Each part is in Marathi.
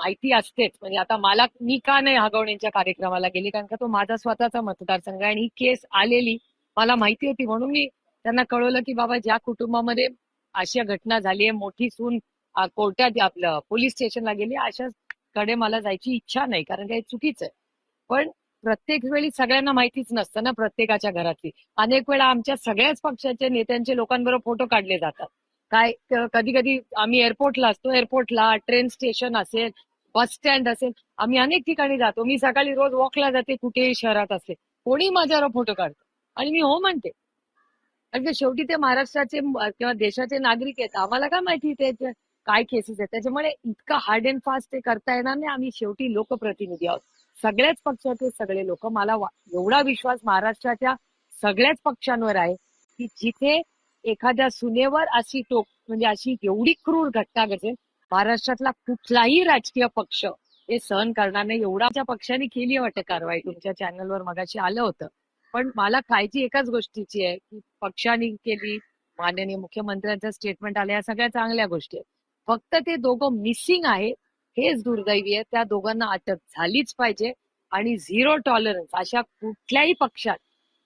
माहिती असतेच. म्हणजे आता मला मी का नाही हगवण्यांच्या कार्यक्रमाला गेली? कारण का तो माझा स्वतःचा मतदारसंघ आहे आणि ही केस आलेली मला माहिती होती. म्हणून मी त्यांना कळवलं की बाबा ज्या कुटुंबामध्ये अशा घटना झाली आहे मोठी सून कोर्टात आपलं पोलीस स्टेशनला गेली अशा कडे मला जायची इच्छा नाही. कारण काही चुकीचं आहे. पण प्रत्येक वेळी सगळ्यांना माहितीच नसतं ना प्रत्येकाच्या घरातली. अनेक वेळा आमच्या सगळ्याच पक्षाचे नेत्यांचे लोकांबरोबर फोटो काढले जातात. काय कधी कधी आम्ही एअरपोर्टला असतो. एअरपोर्टला ट्रेन स्टेशन असेल बस स्टँड असेल. आम्ही अनेक ठिकाणी जातो. मी सकाळी रोज वॉकला जाते कुठेही शहरात असेल. कोणी माझ्यावर फोटो काढतो. आणि मी हो म्हणते. आणि शेवटी ते महाराष्ट्राचे किंवा देशाचे नागरिक आहेत. आम्हाला काय माहिती ते काय केसेस आहेत? त्याच्यामुळे इतकं हार्ड अँड फास्ट ते करता येणार नाही. आम्ही शेवटी लोकप्रतिनिधी आहोत. सगळ्याच पक्षाचे सगळे लोक. मला वा- एवढा विश्वास महाराष्ट्राच्या सगळ्याच पक्षांवर आहे की जिथे एखाद्या सुनेवर अशी टोक म्हणजे अशी एवढी क्रूर घटना घडेल महाराष्ट्रातला कुठलाही राजकीय पक्ष हे सहन करणार नाही. एवढा पक्षाने केली वाटतं कारवाई. तुमच्या चॅनलवर मगाशी आलं होतं. पण मला काळजी एकाच गोष्टीची आहे की पक्षाने केली माननीय मुख्यमंत्र्यांचं स्टेटमेंट आलं या सगळ्या चांगल्या गोष्टी आहेत. फक्त ते दोघं मिसिंग आहे हेच दुर्दैवी आहे. त्या दोघांना अटक झालीच पाहिजे आणि झिरो टॉलरन्स अशा कुठल्याही पक्षात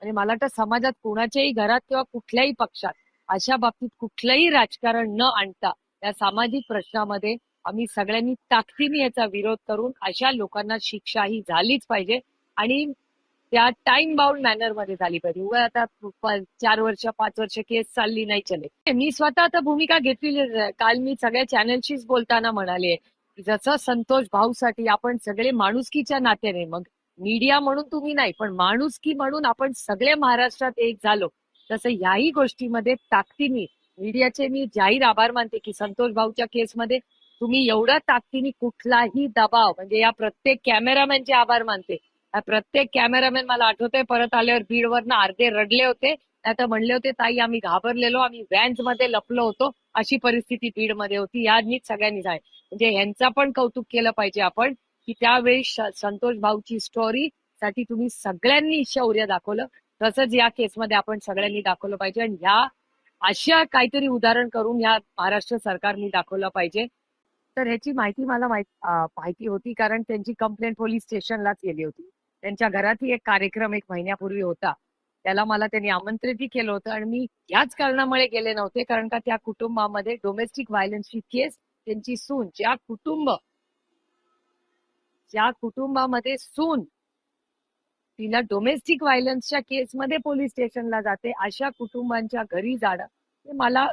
आणि मला वाटतं समाजात कोणाच्याही घरात किंवा कुठल्याही पक्षात अशा बाबतीत कुठलंही राजकारण न आणता या सामाजिक प्रश्नामध्ये आम्ही सगळ्यांनी ताकदीने याचा विरोध करून अशा लोकांना शिक्षा ही झालीच पाहिजे आणि त्या टाइम बाउंड मॅनरमध्ये झाली पाहिजे. उगा आता चार वर्ष पाच वर्ष केस चालली नाही चले. मी स्वतः आता भूमिका घेतलेली काल मी सगळ्या चॅनलशीच बोलताना म्हणाले जसं संतोष भाऊसाठी आपण सगळे माणुसकीच्या नात्याने मग मीडिया म्हणून तुम्ही नाही पण माणुसकी म्हणून आपण सगळे महाराष्ट्रात एक झालो. तसं याही गोष्टीमध्ये ताकदीने मीडियाचे मी जाहीर आभार मानते की संतोष भाऊच्या केसमध्ये तुम्ही एवढ्या ताकदीने कुठलाही दबाव म्हणजे या प्रत्येक कॅमेरामॅनचे आभार मानते. प्रत्येक कॅमेरामॅन मला आठवतंय परत आल्यावर बीडवरनं अर्धे रडले होते. नाही तर म्हणले होते ताई आम्ही घाबरलेलो आम्ही व्हॅन्समध्ये लपलो होतो. अशी परिस्थिती बीडमध्ये होती. या नीच सगळ्यांनी आहे म्हणजे ह्यांचा पण कौतुक केलं पाहिजे आपण की त्यावेळी संतोष भाऊची स्टोरी साठी तुम्ही सगळ्यांनी शौर्य दाखवलं. तसंच या केसमध्ये आपण सगळ्यांनी दाखवलं पाहिजे. आणि ह्या अशा काहीतरी उदाहरण करून ह्या महाराष्ट्र सरकारने दाखवलं पाहिजे. तर ह्याची माहिती मला माहीत माहिती होती कारण त्यांची कंप्लेंट पोलीस स्टेशनलाच गेली होती. त्यांच्या घरातही एक कार्यक्रम एक महिन्यापूर्वी होता. त्याला मला त्यांनी आमंत्रितही केलं होतं आणि मी याच कारणामुळे गेले नव्हते कारण का त्या कुटुंबामध्ये डोमेस्टिक व्हायलन्सची केस त्यांची सून ज्या कुटुंब ज्या कुटुंबामध्ये सून तिला डोमेस्टिक व्हायलन्सच्या केसमध्ये पोलीस स्टेशनला जाते. अशा कुटुंबांच्या घरी जाणं हे मला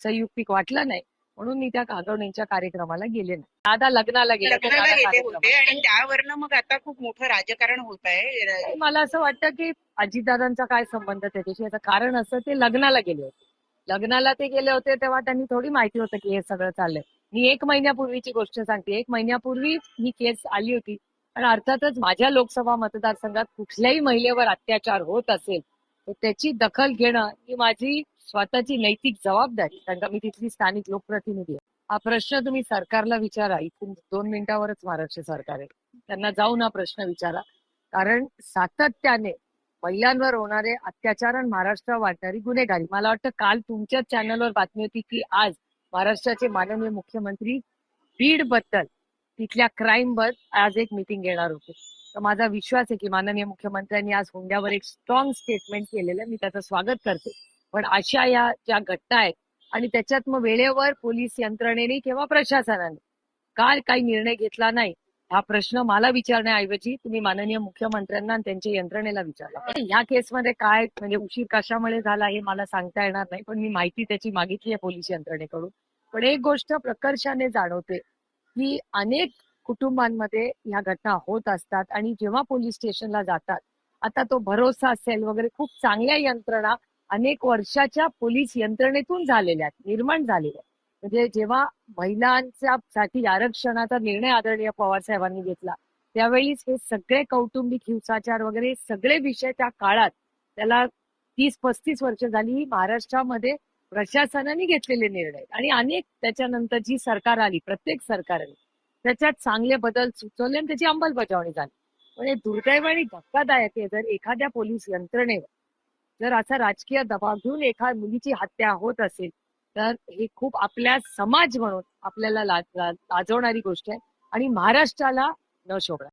संयुक्तिक वाटलं नाही. म्हणून मी त्या कागवणीच्या कार्यक्रमाला गेले नाही. दादा लग्नाला गेले होते, लग्नाला दादा गेले कार्यक्रमाला. होते आणि त्यावरनं मग आता खूप मोठं राजकारण होत आहे. मला असं वाटतं की अजितदादांचा काय संबंध त्याच्याशी? याचं कारण असं ते लग्नाला गेले होते. लग्नाला ते गेले होते तेव्हा त्यांनी थोडी माहिती होतं की हे सगळं चाललंय. मी एक महिन्यापूर्वीची गोष्ट सांगते. एक महिन्यापूर्वी ही केस आली होती. आणि अर्थातच माझ्या लोकसभा मतदारसंघात कुठल्याही महिलेवर अत्याचार होत असेल तर त्याची दखल घेणं ही माझी स्वतःची नैतिक जबाबदारी. कारण का मी तिथली स्थानिक लोकप्रतिनिधी आहे. हा प्रश्न तुम्ही सरकारला विचारा. इथून दोन मिनिटावरच महाराष्ट्र सरकार आहे. त्यांना जाऊन हा प्रश्न विचारा. कारण सातत्याने महिलांवर होणारे अत्याचार आणि महाराष्ट्र वाढणारी गुन्हेगारी. मला वाटतं काल तुमच्याच चॅनलवर बातमी होती की आज महाराष्ट्राचे माननीय मुख्यमंत्री बीडबद्दल तिथल्या क्राईम वर आज एक मिटिंग घेणार होते. तर माझा विश्वास आहे की माननीय मुख्यमंत्र्यांनी आज हुंड्यावर एक स्ट्रॉंग स्टेटमेंट केलेलं मी त्याचं स्वागत करते. पण अशा या ज्या घटना आहेत आणि त्याच्यात मग वेळेवर पोलीस यंत्रणेने किंवा प्रशासनाने का काही निर्णय घेतला नाही हा प्रश्न मला विचारण्याऐवजी तुम्ही माननीय मुख्यमंत्र्यांना त्यांच्या यंत्रणेला विचारला. ह्या केसमध्ये काय म्हणजे उशीर कशामुळे झाला हे मला सांगता येणार नाही. पण मी माहिती त्याची मागितली आहे पोलीस यंत्रणेकडून. पण एक गोष्ट प्रकर्षाने जाणवते की अनेक कुटुंबांमध्ये ह्या घटना होत असतात आणि जेव्हा पोलीस स्टेशनला जातात आता तो भरोसा असेल वगैरे खूप चांगल्या यंत्रणा अनेक वर्षाच्या पोलीस यंत्रणेतून झालेल्या आहेत निर्माण झालेल्या आहेत. म्हणजे जेव्हा महिलांच्या साठी आरक्षणाचा निर्णय आदरणीय पवार साहेबांनी घेतला त्यावेळीच हे सगळे कौटुंबिक हिंसाचार वगैरे सगळे विषय त्या काळात त्याला तीस पस्तीस वर्ष झाली ही महाराष्ट्रामध्ये प्रशासनाने घेतलेले निर्णय. आणि अनेक त्याच्यानंतर जी सरकार आली प्रत्येक सरकारने त्याच्यात चांगले बदल सुचवले आणि त्याची अंमलबजावणी झाली. पण हे दुर्दैव आणि धक्कादायक आहे जर एखाद्या पोलीस यंत्रणेवर जर असा राजकीय दबाव घेऊन एखाद्या मुलीची हत्या होत असेल तर हे खूप आपल्या समाज म्हणून आपल्याला लाजवणारी गोष्ट आहे आणि महाराष्ट्राला न शोभणार.